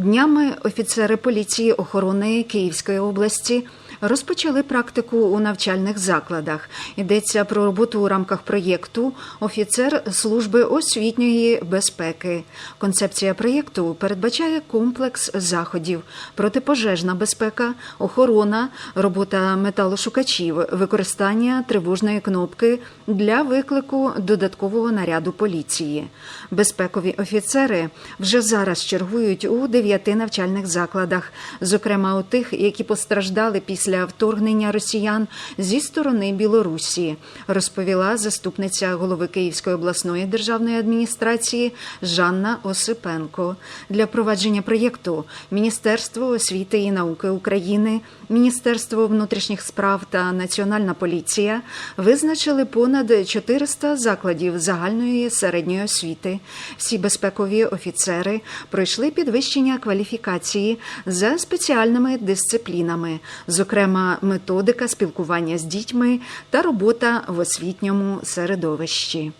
Днями офіцери поліції охорони Київської області розпочали практику у навчальних закладах. Йдеться про роботу у рамках проєкту Офіцер служби освітньої безпеки. Концепція проєкту передбачає комплекс заходів: протипожежна безпека, охорона, робота металошукачів, використання тривожної кнопки для виклику додаткового наряду поліції. Безпекові офіцери вже зараз чергують у дев'яти навчальних закладах, зокрема у тих, які постраждали після вторгнення росіян зі сторони Білорусі, розповіла заступниця голови Київської обласної державної адміністрації Жанна Осипенко. Для провадження проєкту Міністерство освіти і науки України, Міністерство внутрішніх справ та Національна поліція визначили понад 400 закладів загальної середньої освіти. Всі безпекові офіцери пройшли підвищення кваліфікації за спеціальними дисциплінами, зокрема методика спілкування з дітьми та робота в освітньому середовищі.